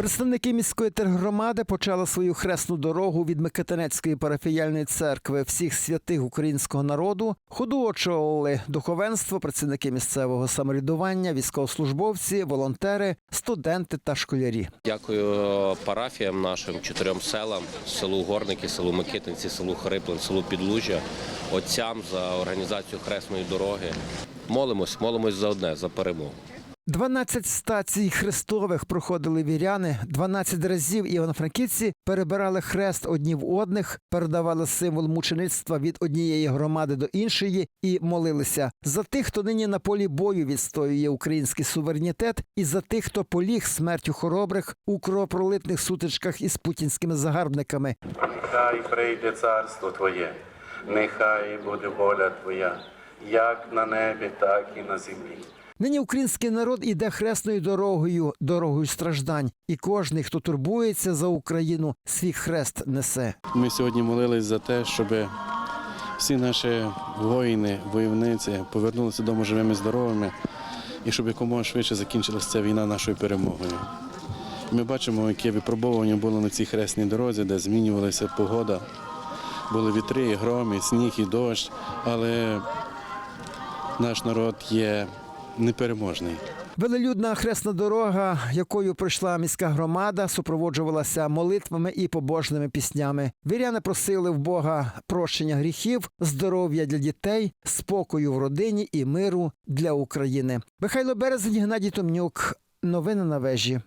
Представники міської тергромади почали свою хресну дорогу від Микитинецької парафіяльної церкви всіх святих українського народу. Ходу очолили духовенство, працівники місцевого самоврядування, військовослужбовці, волонтери, студенти та школярі. Дякую парафіям нашим чотирьом селам селу Горники, селу Микитинці, селу Хриплин, селу Підлужжя, отцям за організацію хресної дороги. Молимось, молимось за одне за перемогу. 12 стацій хрестових проходили віряни. 12 разів івано-франківці перебирали хрест одні в одних, передавали символ мучеництва від однієї громади до іншої і молилися за тих, хто нині на полі бою відстоює український суверенітет, і за тих, хто поліг смертю хоробрих у кровопролитних сутичках із путінськими загарбниками. Нехай прийде царство Твоє, нехай буде воля Твоя, як на небі, так і на землі. Нині український народ іде хресною дорогою, дорогою страждань, і кожний, хто турбується за Україну, свій хрест несе. Ми сьогодні молились за те, щоб всі наші воїни, войовниці повернулися додому живими, здоровими і щоб якомога швидше закінчилася ця війна нашою перемогою. Ми бачимо, яке випробовування було на цій хресній дорозі, де змінювалася погода. Були вітри, і гром, і сніг, і дощ, але наш народ є непереможний. Велелюдна хресна дорога, якою пройшла міська громада, супроводжувалася молитвами і побожними піснями. Віряни просили в Бога прощення гріхів, здоров'я для дітей, спокою в родині і миру для України. Михайло Березень, Геннадій Томнюк. Новини на вежі.